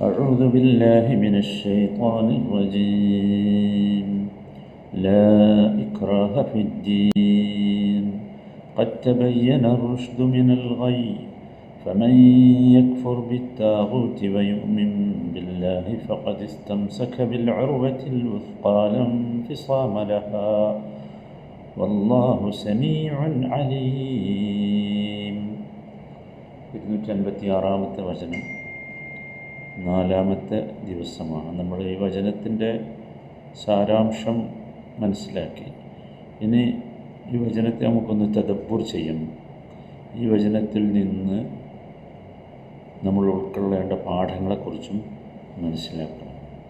أعوذ بالله من الشيطان الرجيم لا إكراه في الدين قد تبين الرشد من الغي فمن يكفر بالتاغوت ويؤمن بالله فقد استمسك بالعروة الوثقى لا انفصام لها والله سميع عليم ഇരുന്നൂറ്റി അൻപത്തി ആറാമത്തെ വചനം നാലാമത്തെ ദിവസമാണ്. നമ്മൾ ഈ വചനത്തിന്റെ സാരാംശം മനസ്സിലാക്കി. ഇനി ഈ വചനത്തെ നമുക്കൊന്ന് തദപ്പൂർ ചെയ്യണം ഈ വചനത്തിൽ നിന്ന് നമ്മൾ ഉൾക്കൊള്ളേണ്ട പാഠങ്ങളെക്കുറിച്ചും മനസ്സിലാക്കണം.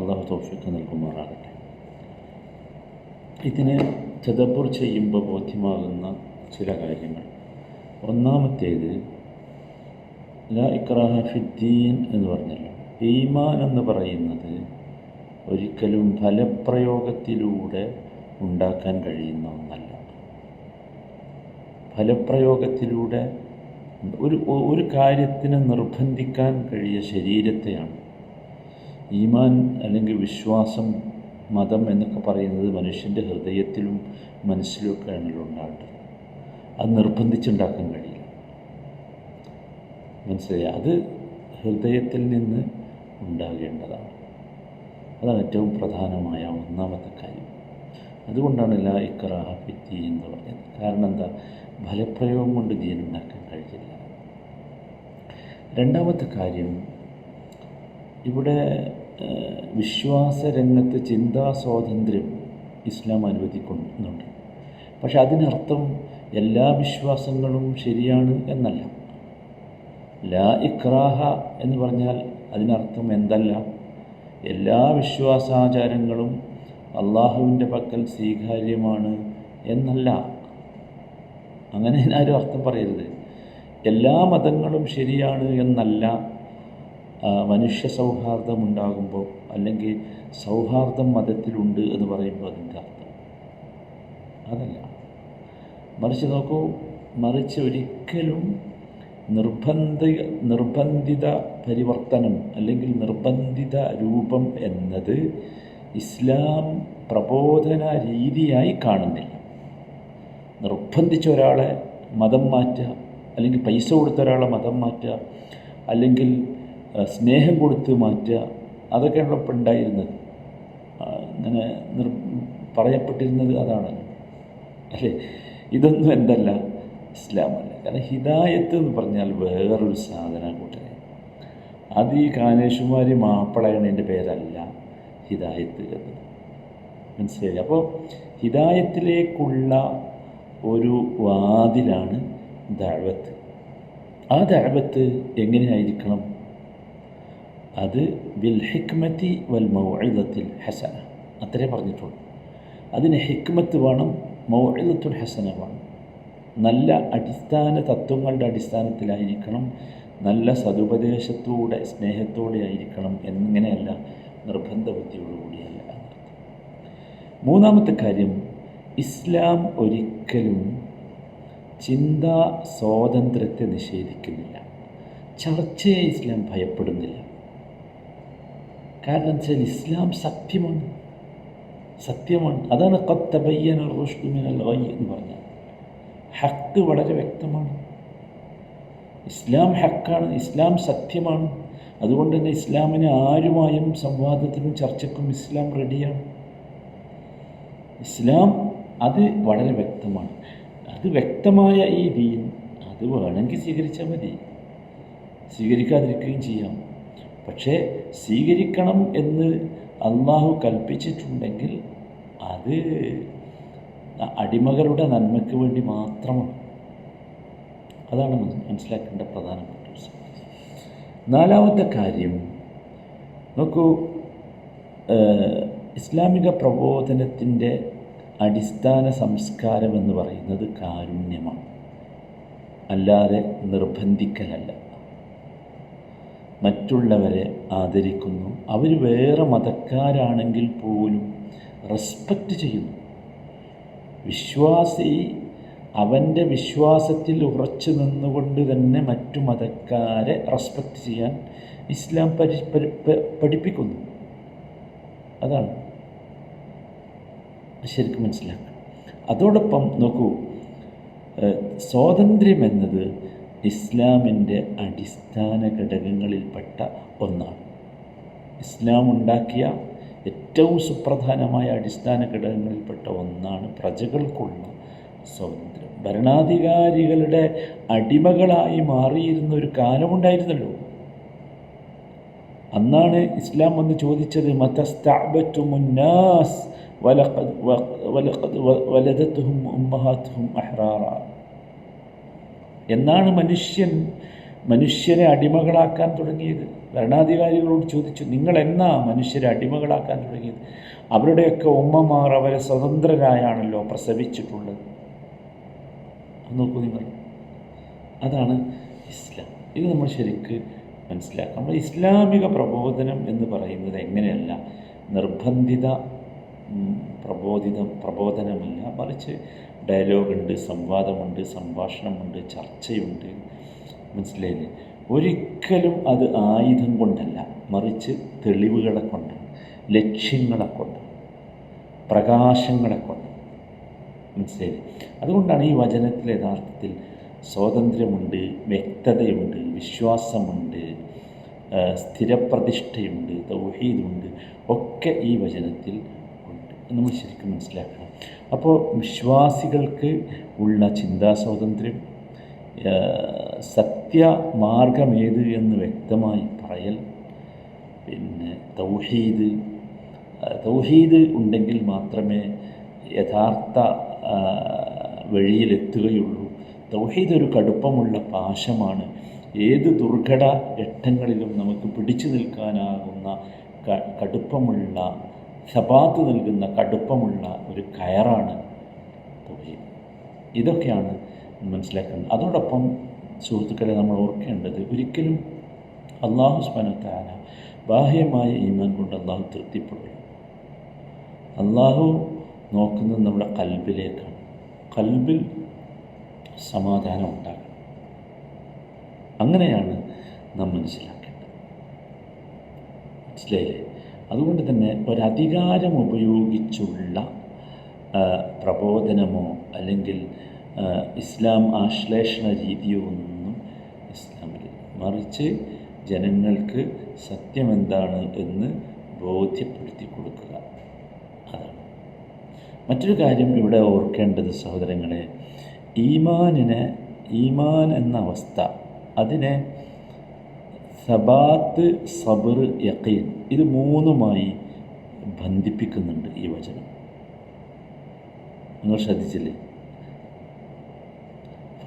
അള്ളാഹു തോഫിക്ക് നൽകുമാറാകട്ടെ. ഇതിനെ തദപ്പൂർ ചെയ്യുമ്പോൾ ബോധ്യമാകുന്ന ചില കാര്യങ്ങൾ. ഒന്നാമത്തേത് ലാ ഇക്രാഹ ഫിദ്ദീൻ എന്ന് പറഞ്ഞല്ലോ. ഈമാൻ എന്ന് പറയുന്നത് ഒരിക്കലും ഫലപ്രയോഗത്തിലൂടെ ഉണ്ടാക്കാൻ കഴിയുന്ന ഒന്നല്ല. ഫലപ്രയോഗത്തിലൂടെ ഒരു ഒരു കാര്യത്തിന് നിർബന്ധിക്കാൻ കഴിയ ശരീരത്തെയാണ്. ഈമാൻ അല്ലെങ്കിൽ വിശ്വാസം മതം എന്നൊക്കെ പറയുന്നത് മനുഷ്യന്റെ ഹൃദയത്തിലും മനസ്സിലുമൊക്കെ ആണല്ലോ ഉണ്ടാകേണ്ടത്. അത് നിർബന്ധിച്ചുണ്ടാക്കാൻ കഴിയില്ല. മനസ്സിലായി? അത് ഹൃദയത്തിൽ നിന്ന് ഉണ്ടാകേണ്ടതാണ്. അതാണ് ഏറ്റവും പ്രധാനമായ ഒന്നാമത്തെ കാര്യം. അതുകൊണ്ടാണ് ലാ ഇക്കറാഹ ഫിത്തി എന്ന് പറയുന്നത് കാരണം എന്താ? ഫലപ്രയോഗം കൊണ്ട് ഉണ്ടാക്കാൻ കഴിയില്ല രണ്ടാമത്തെ കാര്യം ഇവിടെ വിശ്വാസ രംഗത്ത് ചിന്താ സ്വാതന്ത്ര്യം ഇസ്ലാം അനുവദിക്കുന്നുണ്ട്. പക്ഷെ അതിനർത്ഥം എല്ലാ വിശ്വാസങ്ങളും ശരിയാണ് എന്നല്ല. ലാ ഇക്രാഹ എന്ന് പറഞ്ഞാൽ അതിനർത്ഥം എന്തല്ല? എല്ലാ വിശ്വാസാചാരങ്ങളും അള്ളാഹുവിന്റെ പക്കൽ സ്വീകാര്യമാണ് എന്നല്ല. അങ്ങനെ ആരും അർത്ഥം പറയരുത്. എല്ലാ മതങ്ങളും ശരിയാണ് എന്നല്ല മനുഷ്യ സൗഹാർദ്ദം ഉണ്ടാകുമ്പോൾ അല്ലെങ്കിൽ സൗഹാർദ്ദം മതത്തിലുണ്ട് എന്ന് പറയുമ്പോൾ അതിന്റെ അർത്ഥം. അതല്ല. മറിച്ച് നോക്കൂ മറിച്ച് ഒരിക്കലും നിർബന്ധ നിർബന്ധിത പരിവർത്തനം അല്ലെങ്കിൽ നിർബന്ധിത രൂപം എന്നത് ഇസ്ലാം പ്രബോധന രീതിയായി കാണുന്നില്ല. നിർബന്ധിച്ച ഒരാളെ മതം മാറ്റുക അല്ലെങ്കിൽ പൈസ കൊടുത്ത ഒരാളെ മതം മാറ്റുക അല്ലെങ്കിൽ സ്നേഹം കൊടുത്ത് മാറ്റുക അതൊക്കെയാണ് ഇപ്പം ഉണ്ടായിരുന്നത്. അങ്ങനെ പറയപ്പെട്ടിരുന്നത് അതാണ്. അല്ലേ? ഇതൊന്നും എന്തല്ല. ഇസ്ലാമല്ല? കാരണം ഹിദായത്ത് എന്ന് പറഞ്ഞാൽ വേറൊരു സാധന കൂട്ടനെ അത് ഈ കാനേഷുമാരി മാപ്പിളയണേന്റെ പേരല്ല ഹിദായത്ത് എന്നത്. മനസ്സിലായി? അപ്പോൾ ഹിദായത്തിലേക്കുള്ള ഒരു വാതിലാണ് ദഴവത്ത് ആ ദഴവത്ത് എങ്ങനെയായിരിക്കണം? അത് ബിൽ ഹിക്മത്തി വൽ മൗഇദത്തിൽ ഹസന. അത്രേ പറഞ്ഞിട്ടുള്ളൂ. അതിന് ഹിക്മത്ത് വേണം മൗഇദത്തുൽ ഹസന വേണം. നല്ല അടിസ്ഥാന തത്വങ്ങളുടെ അടിസ്ഥാനത്തിലായിരിക്കണം നല്ല സതുപദേശത്തോടെ സ്നേഹത്തോടെ ആയിരിക്കണം എന്നിങ്ങനെയല്ല നിർബന്ധ ബുദ്ധിയോടുകൂടിയല്ല മൂന്നാമത്തെ കാര്യം ഇസ്ലാം ഒരിക്കലും ചിന്താ സ്വാതന്ത്ര്യത്തെ നിഷേധിക്കുന്നില്ല. ചർച്ചയെ ഇസ്ലാം ഭയപ്പെടുന്നില്ല. കാരണം വെച്ചാൽ ഇസ്ലാം സത്യമാണ്. സത്യമാണ്. അതാണ് കത്തബയ്യൻ റുഷ്ദുമിനൽ എന്ന് പറഞ്ഞത് ഹക്ക് വളരെ വ്യക്തമാണ്. ഇസ്ലാം ഹക്കാണ് ഇസ്ലാം സത്യമാണ്. അതുകൊണ്ട് തന്നെ ഇസ്ലാമിന് ആരുമായും സംവാദത്തിനും ചർച്ചയ്ക്കും ഇസ്ലാം റെഡിയാണ് ഇസ്ലാം അത് വളരെ വ്യക്തമാണ്. അത് വ്യക്തമായ ഈ ദീൻ അത് വേണമെങ്കിൽ സ്വീകരിച്ചാൽ മതി. സ്വീകരിക്കാതിരിക്കുകയും ചെയ്യാം. പക്ഷേ സ്വീകരിക്കണം എന്ന് അള്ളാഹു കൽപ്പിച്ചിട്ടുണ്ടെങ്കിൽ അത് അടിമകളുടെ നന്മയ്ക്ക് വേണ്ടി മാത്രമാണ്. അതാണ് മനസ്സിലാക്കേണ്ട പ്രധാനപ്പെട്ട നാലാമത്തെ കാര്യം നോക്കൂ ഇസ്ലാമിക പ്രബോധനത്തിന്റെ അടിസ്ഥാന സംസ്കാരം എന്ന് പറയുന്നത് കാരുണ്യമാണ്. അല്ലാതെ നിർബന്ധിക്കലല്ല. മറ്റുള്ളവരെ ആദരിക്കുന്നു. അവർ വേറെ മതക്കാരാണെങ്കിൽ പോലും റെസ്പെക്റ്റ് ചെയ്യുന്നു. വിശ്വാസി അവന്റെ വിശ്വാസത്തിൽ ഉറച്ചു നിന്നുകൊണ്ട് തന്നെ മറ്റു മതക്കാരെ റെസ്പെക്റ്റ് ചെയ്യാൻ ഇസ്ലാം പരി പഠിപ്പിക്കുന്നു. അതാണ്. ശരിക്കും മനസ്സിലാക്കുക അതോടൊപ്പം നോക്കൂ സ്വാതന്ത്ര്യം എന്നത് ഇസ്ലാമിന്റെ അടിസ്ഥാന ഘടകങ്ങളിൽപ്പെട്ട ഒന്നാണ്. ഇസ്ലാം ഉണ്ടാക്കിയ ഏറ്റവും സുപ്രധാനമായ അടിസ്ഥാന ഘടകങ്ങളിൽപ്പെട്ട ഒന്നാണ് പ്രജകൾക്കുള്ള സ്വാതന്ത്ര്യം. ഭരണാധികാരികളുടെ അടിമകളായി മാറിയിരുന്ന ഒരു കാലമുണ്ടായിരുന്നല്ലോ. അന്നാണ് ഇസ്ലാം വന്ന് ചോദിച്ചത് മതസ്ഥാപറ്റുമുന്നാസ് വലഖദ് വ- വലഖദ് ഉമ്മഹാത്തുഹും അഹ്റാറ. എന്നാണ് മനുഷ്യൻ മനുഷ്യനെ അടിമകളാക്കാൻ തുടങ്ങിയത്. ഭരണാധികാരികളോട് ചോദിച്ചു നിങ്ങൾ എന്നാ മനുഷ്യരെ അടിമകളാക്കാൻ തുടങ്ങിയത്? അവരുടെയൊക്കെ ഉമ്മമാർ അവരെ സ്വതന്ത്രരായാണല്ലോ പ്രസവിച്ചിട്ടുള്ളത്. നോക്കൂ നിങ്ങൾ. അതാണ് ഇസ്ലാം. ഇത് നമ്മൾ ശരിക്ക് മനസ്സിലാക്കാം. നമ്മൾ ഇസ്ലാമിക പ്രബോധനം എന്ന് പറയുന്നത് എങ്ങനെയല്ല? നിർബന്ധിത പ്രബോധിത പ്രബോധനമല്ല. മറിച്ച് ഡയലോഗുണ്ട് സംവാദമുണ്ട് സംഭാഷണമുണ്ട് ചർച്ചയുണ്ട്. മനസ്സിലായില്ലേ? ഒരിക്കലും അത് ആയുധം കൊണ്ടല്ല മറിച്ച് തെളിവുകളെ കൊണ്ട് ലക്ഷ്യങ്ങളെ കൊണ്ട് പ്രകാശങ്ങളെ കൊണ്ട്. മനസ്സിലായി അതുകൊണ്ടാണ് ഈ വചനത്തിൽ യഥാർത്ഥത്തിൽ സ്വാതന്ത്ര്യമുണ്ട് വ്യക്തതയുണ്ട് വിശ്വാസമുണ്ട് സ്ഥിരപ്രതിഷ്ഠയുണ്ട് തൗഹീദുണ്ട് ഒക്കെ ഈ വചനത്തിൽ ഉണ്ട്. നമ്മൾ ശരിക്കും മനസ്സിലാക്കണം. അപ്പോൾ വിശ്വാസികൾക്ക് ഉള്ള ചിന്താ സ്വാതന്ത്ര്യം സത്യമാർഗമേത് എന്ന് വ്യക്തമായി പറയൽ. പിന്നെ തൗഹീദ്. തൗഹീദ് ഉണ്ടെങ്കിൽ മാത്രമേ യഥാർത്ഥ വഴിയിലെത്തുകയുള്ളൂ. തൗഹീദ് ഒരു കടുപ്പമുള്ള പാശമാണ്. ഏത് ദുർഘട ഘട്ടങ്ങളിലും നമുക്ക് പിടിച്ചു നിൽക്കാനാകുന്ന കടുപ്പമുള്ള സബാത്ത് നൽകുന്ന കടുപ്പമുള്ള ഒരു കയറാണ് തൗഹീദ്. ഇതൊക്കെയാണ് മനസ്സിലാക്കുന്നത് അതോടൊപ്പം സുഹൃത്തുക്കളെ നമ്മൾ ഓർക്കേണ്ടത് ഒരിക്കലും അള്ളാഹു സ്മനത്താന ബാഹ്യമായ ഈമാൻ കൊണ്ട് അള്ളാഹു തൃപ്തിപ്പെടും അള്ളാഹു നോക്കുന്നത് നമ്മുടെ കൽബിലേക്കാണ്. കൽബിൽ സമാധാനം ഉണ്ടാകണം. അങ്ങനെയാണ് നാം മനസ്സിലാക്കേണ്ടത്. മനസ്സിലായില്ലേ? അതുകൊണ്ട് തന്നെ ഒരധികാരം ഉപയോഗിച്ചുള്ള പ്രബോധനമോ അല്ലെങ്കിൽ ഇസ്ലാം ആശ്ലേഷണ രീതിയോ ഒന്നും ഇസ്ലാമിൽ മറിച്ച് ജനങ്ങൾക്ക് സത്യമെന്താണ് എന്ന് ബോധ്യപ്പെടുത്തി കൊടുക്കുക. അതാണ്. മറ്റൊരു കാര്യം ഇവിടെ ഓർക്കേണ്ടത് സഹോദരങ്ങളെ ഈമാനിനെ ഈമാൻ എന്ന അവസ്ഥ അതിനെ സബാത്ത് സബർ യക്കീൻ ഇത് മൂന്നുമായി ബന്ധിപ്പിക്കുന്നുണ്ട് ഈ വചനം. നിങ്ങൾ ശ്രദ്ധിച്ചില്ലേ?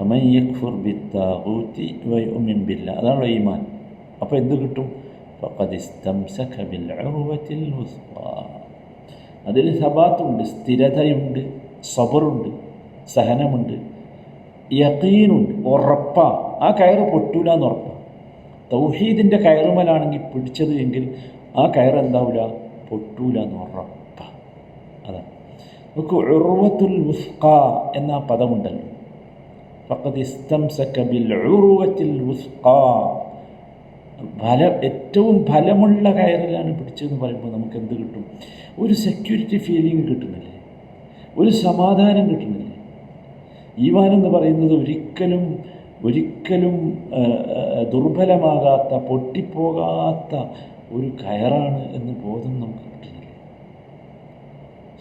ഫമൻ യക്ഫുർ ബിത്താഗൂത്തി വയുമിൻ അതാണല്ലോ ഈമാൻ അപ്പോൾ എന്ത് കിട്ടും ഫഖദിസ്തംസക ബിൽ അതിൽ സബാത്തുണ്ട് സ്ഥിരതയുണ്ട് സബറുണ്ട് സഹനമുണ്ട് യക്കീനുണ്ട് ഉറപ്പാ. ആ കയറ് പൊട്ടൂല എന്ന് ഉറപ്പ. തൗഹീദിന്റെ കയറുമലാണെങ്കിൽ പിടിച്ചത് എങ്കിൽ ആ കയറ് എന്താവില്ല പൊട്ടൂല എന്ന് ഉറപ്പ. അതാണ്. നമുക്ക് ഉറവത്തുൽ ഉസ്ക എന്ന പദമുണ്ടല്ലോ. ഫഖദ് ഇസ്തംസക ബിൽ വുസ്ഖ ഫല ഏറ്റവും ഫലമുള്ള കയറിലാണ് പിടിച്ചതെന്ന് പറയുമ്പോൾ നമുക്ക് എന്ത് കിട്ടും? ഒരു സെക്യൂരിറ്റി ഫീലിംഗ് കിട്ടുന്നില്ലേ? ഒരു സമാധാനം കിട്ടുന്നില്ലേ? ഈവാൻ എന്ന് പറയുന്നത് ഒരിക്കലും ഒരിക്കലും ദുർബലമാകാത്ത പൊട്ടിപ്പോകാത്ത ഒരു കയറാണ് എന്ന് ബോധം നമുക്ക് കിട്ടുന്നില്ലേ?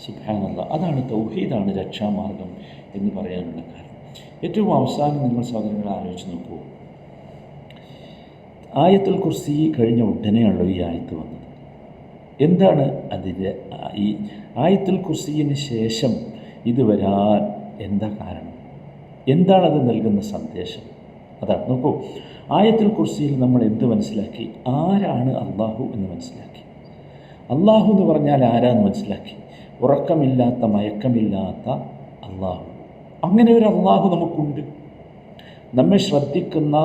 സുഭാനല്ല അതാണ് തൗഹീദാണ് രക്ഷാമാർഗം എന്ന് പറയാനുള്ള കാരണം. ഏറ്റവും അവസാനം നിങ്ങൾ സാധനങ്ങൾ ആലോചിച്ച് നോക്കൂ. ആയത്തുൽ കുർസി കഴിഞ്ഞ ഉടനെയാണല്ലോ ഈ ആയത്ത് വന്നത്. എന്താണ് അതിന്റെ ഈ ആയത്തുൽ കുർസിന് ശേഷം ഇത് വരാൻ എന്താ കാരണം? എന്താണത് നൽകുന്ന സന്ദേശം? അതാണ് നോക്കൂ. ആയത്തുൽ കുർസിയിൽ നമ്മൾ എന്ത് മനസ്സിലാക്കി? ആരാണ് അള്ളാഹു എന്ന് മനസ്സിലാക്കി. അള്ളാഹു എന്ന് പറഞ്ഞാൽ ആരാന്ന് മനസ്സിലാക്കി? ഉറക്കമില്ലാത്ത മയക്കമില്ലാത്ത അള്ളാഹു അങ്ങനെ ഒരു അള്ളാഹു നമുക്കുണ്ട്. നമ്മെ ശ്രദ്ധിക്കുന്ന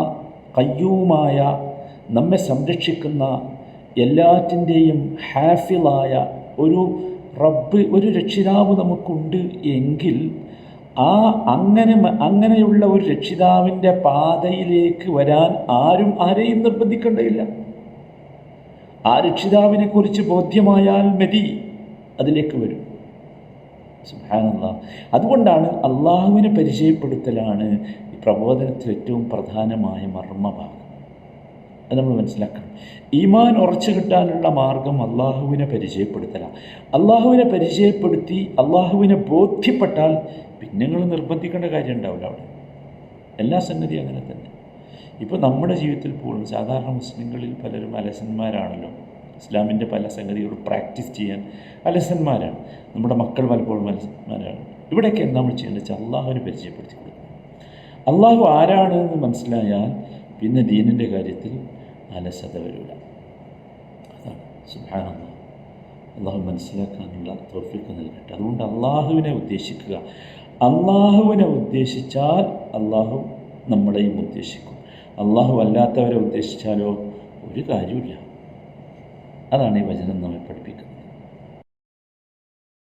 കയ്യൂമായ നമ്മെ സംരക്ഷിക്കുന്ന എല്ലാറ്റിന്റെയും ഹാഫിളായ ഒരു റബ്ബ് ഒരു രക്ഷിതാവ് നമുക്കുണ്ട് എങ്കിൽ ആ അങ്ങനെ അങ്ങനെയുള്ള ഒരു രക്ഷിതാവിന്റെ പാതയിലേക്ക് വരാൻ ആരും ആരെയും നിർബന്ധിക്കേണ്ടതില്ല. ആ രക്ഷിതാവിനെക്കുറിച്ച് ബോധ്യമായാൽ മതി അതിലേക്ക് വരും. സുഹാനല്ല അതുകൊണ്ടാണ് അള്ളാഹുവിനെ പരിചയപ്പെടുത്തലാണ് ഈ പ്രബോധനത്തിൽ ഏറ്റവും പ്രധാനമായ മർമ്മഭാഗം. അത് നമ്മൾ മനസ്സിലാക്കണം. ഈമാൻ ഉറച്ചു കിട്ടാനുള്ള മാർഗം അള്ളാഹുവിനെ പരിചയപ്പെടുത്തലാണ്. അള്ളാഹുവിനെ പരിചയപ്പെടുത്തി അള്ളാഹുവിനെ ബോധ്യപ്പെട്ടാൽ പിന്നെ നിങ്ങൾ നിർബന്ധിക്കേണ്ട കാര്യം ഉണ്ടാവില്ല അവിടെ. എല്ലാ സംഗതി അങ്ങനെ തന്നെ. ഇപ്പോൾ നമ്മുടെ ജീവിതത്തിൽ പോലും സാധാരണ മുസ്ലിങ്ങളിൽ പലരും അലസന്മാരാണല്ലോ. ഇസ്ലാമിന്റെ പല സംഗതികളും പ്രാക്ടീസ് ചെയ്യാൻ അലസന്മാരാണ്. നമ്മുടെ മക്കൾ പലപ്പോഴും അലസന്മാരാണ്. ഇവിടെയൊക്കെ നമ്മൾ ചെയ്യേണ്ടത് വെച്ചാൽ അള്ളാഹുവിനെ പരിചയപ്പെടുത്തി കൊടുക്കണം അള്ളാഹു ആരാണ് എന്ന് മനസ്സിലായാൽ പിന്നെ ദീനിന്റെ കാര്യത്തിൽ അലസത വരില്ല അതാണ്. സുഭാനന്ദ അള്ളാഹു മനസ്സിലാക്കാനുള്ള തോഫിക്ക് നൽകട്ടെ. അതുകൊണ്ട് അള്ളാഹുവിനെ ഉദ്ദേശിക്കുക. അള്ളാഹുവിനെ ഉദ്ദേശിച്ചാൽ അള്ളാഹു നമ്മളെയും ഉദ്ദേശിക്കും. അള്ളാഹു അല്ലാത്തവരെ ഉദ്ദേശിച്ചാലോ? ഒരു കാര്യമില്ല അതാണ് ഈ വചനം നമ്മെ പഠിപ്പിക്കുന്നത്.